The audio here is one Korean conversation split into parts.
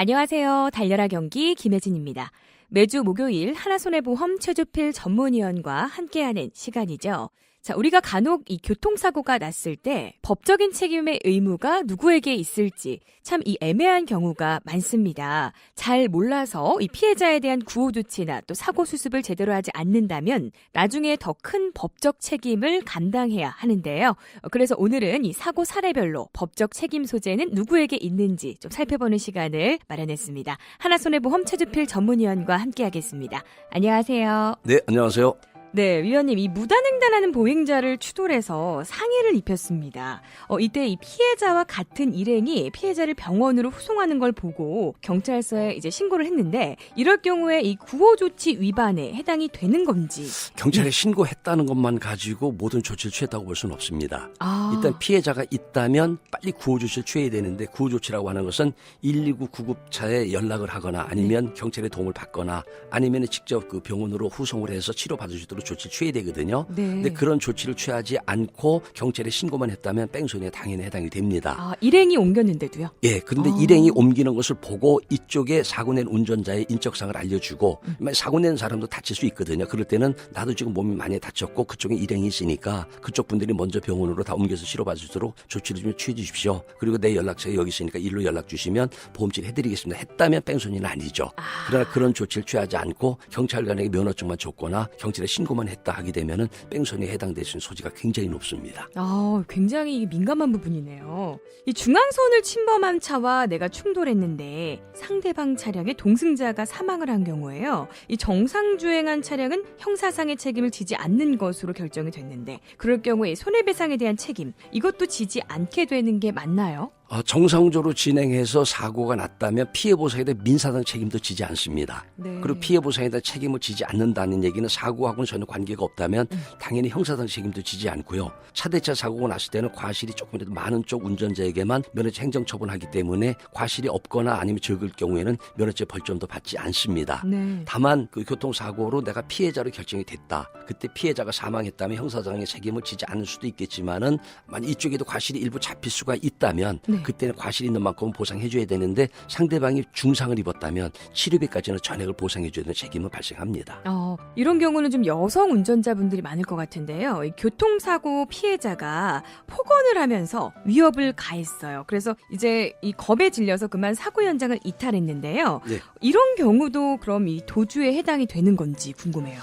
안녕하세요. 달려라 경기 김혜진입니다. 매주 목요일 하나손해보험 최주필 전문위원과 함께하는 시간이죠. 자, 우리가 간혹 이 교통사고가 났을 때 법적인 책임의 의무가 누구에게 있을지 참 이 애매한 경우가 많습니다. 잘 몰라서 이 피해자에 대한 구호 조치나 또 사고 수습을 제대로 하지 않는다면 나중에 더 큰 법적 책임을 감당해야 하는데요. 어, 그래서 오늘은 이 사고 사례별로 법적 책임 소재는 누구에게 있는지 좀 살펴보는 시간을 마련했습니다. 하나손해보험 최주필 전문위원과 함께하겠습니다. 안녕하세요. 네, 안녕하세요. 네, 위원님, 이 무단횡단하는 보행자를 추돌해서 상해를 입혔습니다. 어, 이때 이 피해자와 같은 일행이 피해자를 병원으로 후송하는 걸 보고 경찰서에 이제 신고를 했는데 이럴 경우에 이 구호조치 위반에 해당이 되는 건지. 경찰에 신고했다는 것만 가지고 모든 조치를 취했다고 볼 수는 없습니다. 아, 일단 피해자가 있다면 빨리 구호 조치를 취해야 되는데 구호 조치라고 하는 것은 119 구급차에 연락을 하거나 아니면 경찰의 도움을 받거나 아니면 직접 그 병원으로 후송을 해서 치료받을 수 있도록 조치를 취해야 되거든요. 네. 근데 그런 조치를 취하지 않고 경찰에 신고만 했다면 뺑소니에 당연히 해당이 됩니다. 아, 일행이 옮겼는데도요. 예, 그런데 아. 일행이 옮기는 것을 보고 이쪽에 사고 낸 운전자의 인적사항을 알려주고 음. 만약 사고 낸 사람도 다칠 수 있거든요. 그럴 때는 나도 지금 몸이 많이 다쳤고 그쪽에 일행이 있으니까 그쪽 분들이 먼저 병원으로 다 옮겨서 치료받을 수 있도록 조치를 좀 취해 주십시오. 그리고 내 연락처가 여기 있으니까 일로 연락 주시면 보험질 해드리겠습니다. 했다면 뺑소니는 아니죠. 아. 그러나 그런 조치를 취하지 않고 경찰관에게 면허증만 줬거나 경찰에 신고 만 했다 하게 되면은 뺑소니에 있는 소지가 굉장히 높습니다. 아, 굉장히 민감한 부분이네요. 이 중앙선을 침범한 차와 내가 충돌했는데 상대방 차량의 동승자가 사망을 한 경우에요. 이 정상 주행한 차량은 형사상의 책임을 지지 않는 것으로 결정이 됐는데 그럴 경우에 손해배상에 대한 책임 이것도 지지 않게 되는 게 맞나요? 어, 정상적으로 진행해서 사고가 났다면 피해 보상에 대한 민사상 책임도 지지 않습니다. 네. 그리고 피해 보상에 대한 책임을 지지 않는다는 얘기는 사고하고는 전혀 관계가 없다면 음. 당연히 형사상 책임도 지지 않고요. 차대차 사고가 났을 때는 과실이 조금이라도 많은 쪽 운전자에게만 면허죄 행정처분하기 때문에 과실이 없거나 아니면 적을 경우에는 면허죄 벌점도 받지 않습니다. 네. 다만 그 교통사고로 내가 피해자로 결정이 됐다. 그때 피해자가 사망했다면 형사상의 책임을 지지 않을 수도 있겠지만은 만약 이쪽에도 과실이 일부 잡힐 수가 있다면 네. 그때는 과실 있는 만큼 보상해줘야 되는데 상대방이 중상을 입었다면 치료비까지는 전액을 보상해줘야 되는 책임은 발생합니다. 어, 이런 경우는 좀 여성 운전자분들이 많을 것 같은데요. 이 교통사고 피해자가 폭언을 하면서 위협을 가했어요. 그래서 이제 이 겁에 질려서 그만 사고 현장을 이탈했는데요. 네. 이런 경우도 그럼 이 도주에 해당이 되는 건지 궁금해요.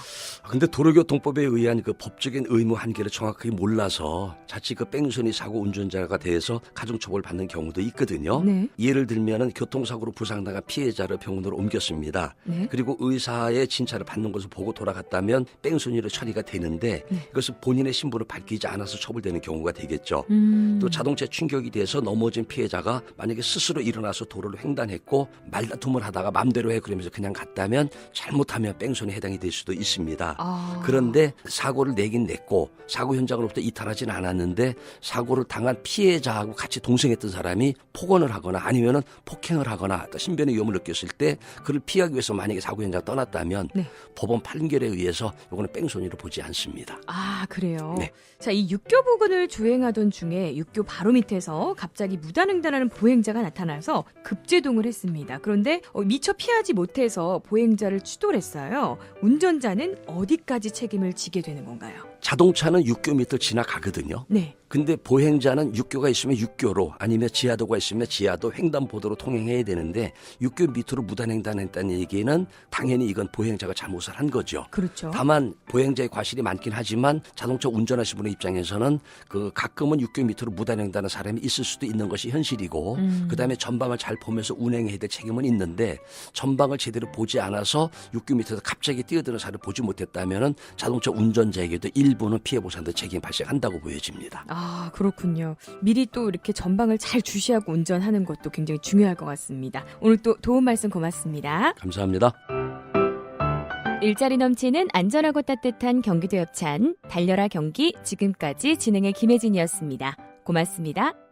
근데 도로교통법에 의한 그 법적인 의무 한계를 정확하게 몰라서 자칫 그 뺑소니 사고 운전자가 돼서 가중처벌 받는 경우도 있거든요. 네. 예를 들면은 교통사고로 부상당한 피해자를 병원으로 옮겼습니다. 네. 그리고 의사의 진찰을 받는 것을 보고 돌아갔다면 뺑소니로 처리가 되는데 네. 이것은 본인의 신분을 밝히지 않아서 처벌되는 경우가 되겠죠. 음. 또 자동차 충격이 돼서 넘어진 피해자가 만약에 스스로 일어나서 도로를 횡단했고 말다툼을 하다가 맘대로 해 그러면서 그냥 갔다면 잘못하면 뺑소니 해당이 될 수도 있습니다. 아. 그런데 사고를 내긴 냈고 사고 현장으로부터 이탈하진 않았는데 사고를 당한 피해자하고 같이 동승했던 사람이 폭언을 하거나 아니면은 폭행을 하거나 또 신변의 위험을 느꼈을 때 그를 피하기 위해서 만약에 사고 현장 을 떠났다면 네. 법원 판결에 의해서 이거는 뺑소니로 보지 않습니다. 아, 그래요? 네. 자, 이 육교 부근을 주행하던 중에 육교 바로 밑에서 갑자기 무단횡단하는 보행자가 나타나서 급제동을 했습니다. 그런데 어, 미처 피하지 못해서 보행자를 추돌했어요. 운전자는 어디까지 책임을 지게 되는 건가요? 자동차는 6km 지나가거든요. 네. 근데 보행자는 육교가 있으면 육교로 아니면 지하도가 있으면 지하도 횡단보도로 통행해야 되는데 육교 밑으로 무단횡단했다는 얘기는 당연히 이건 보행자가 잘못을 한 거죠. 그렇죠. 다만 보행자의 과실이 많긴 하지만 자동차 운전하시는 분의 입장에서는 그 가끔은 육교 밑으로 무단횡단하는 사람이 있을 수도 있는 것이 현실이고 음. 그다음에 전방을 잘 보면서 운행해야 될 책임은 있는데 전방을 제대로 보지 않아서 육교 밑에서 갑자기 뛰어드는 사람을 보지 못했다면은 자동차 운전자에게도 일부는 피해 보상도 책임 발생한다고 보여집니다. 아, 그렇군요. 미리 또 이렇게 전방을 잘 주시하고 운전하는 것도 굉장히 중요할 것 같습니다. 오늘 또 도움 말씀 고맙습니다. 감사합니다. 일자리 넘치는 안전하고 따뜻한 경기도 협찬 달려라 경기 지금까지 진행의 김혜진이었습니다. 고맙습니다.